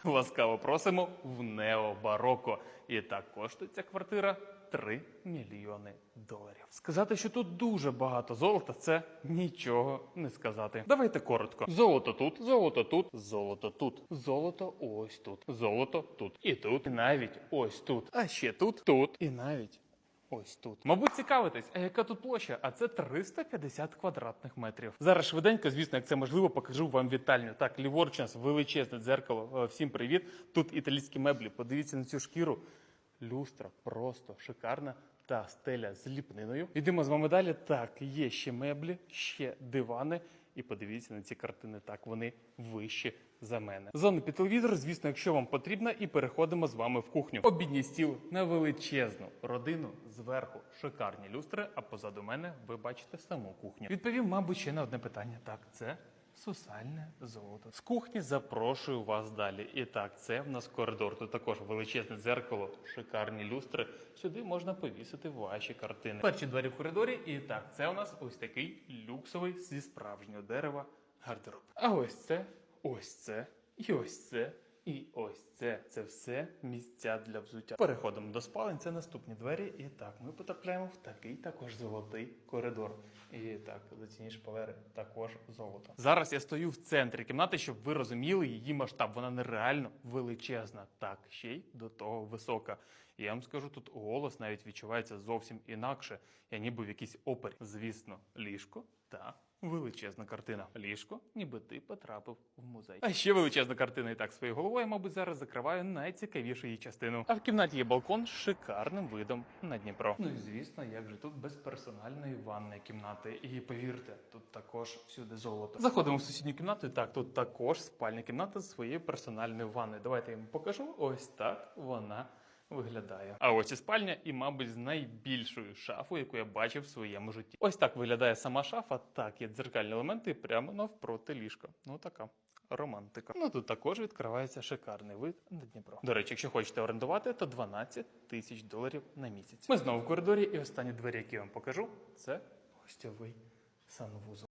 Ласкаво просимо в необароко. І так коштує ця квартира 3 мільйони доларів. Сказати, що тут дуже багато золота, це нічого не сказати. Давайте коротко. Золото тут, золото тут, золото тут, золото ось тут, золото тут і тут, і навіть ось тут, а ще тут, тут і навіть. Ось тут. Мабуть, цікавитесь, а яка тут площа? А це 350 квадратних метрів. Зараз швиденько, звісно, як це можливо, покажу вам вітальню. Так, ліворуч нас величезне дзеркало. Е, Всім привіт. Тут італійські меблі. Подивіться на цю шкіру. Люстра просто шикарна. Та стеля з ліпниною. Йдемо з вами далі. Так, є ще меблі, ще дивани. І подивіться на ці картини. Так, вони вищі за мене. Зона під телевізор, звісно, якщо вам потрібно, і переходимо з вами в кухню. Обідній стіл на величезну родину зверху шикарні люстри. А позаду мене ви бачите саму кухню. Відповім, мабуть, ще на одне питання. Так, це сусальне золото. З кухні запрошую вас далі. І так, це в нас коридор. Тут також величезне дзеркало, шикарні люстри. Сюди можна повісити ваші картини. Перші двері в коридорі. І так, це у нас ось такий люксовий зі справжнього дерева гардероб. А ось це, ось це, і ось це. І ось це, це все місця для взуття. Переходимо до спалень. Це наступні двері. І так, ми потрапляємо в такий також золотий коридор. І так, за ці шпалери також золото. Зараз я стою в центрі кімнати, щоб ви розуміли її масштаб. Вона нереально величезна. Так, ще й до того висока. Я вам скажу, тут голос навіть відчувається зовсім інакше. Я ніби в якійсь опері. Звісно, ліжко та величезна картина. Ліжко, ніби ти потрапив в музей. А ще величезна картина. І так своєю головою, мабуть, зараз закриваю найцікавішу її частину. А в кімнаті є балкон з шикарним видом на Дніпро. Ну і звісно, як же тут без персональної ванної кімнати. І повірте, тут також всюди золото. Заходимо в сусідню кімнату. І так, тут також спальня кімната з своєю персональною ванною. Давайте я вам покажу. Ось так вона виглядає. А ось і спальня, і, мабуть, з найбільшою шафою, яку я бачив в своєму житті. Ось так виглядає сама шафа. Так, є дзеркальні елементи прямо навпроти ліжка. Ну така. Романтика. Ну тут також відкривається шикарний вид на Дніпро. До речі, якщо хочете орендувати, то 12 тисяч доларів на місяць. Ми знову в коридорі, і останні двері, які я вам покажу, це гостьовий санвузол.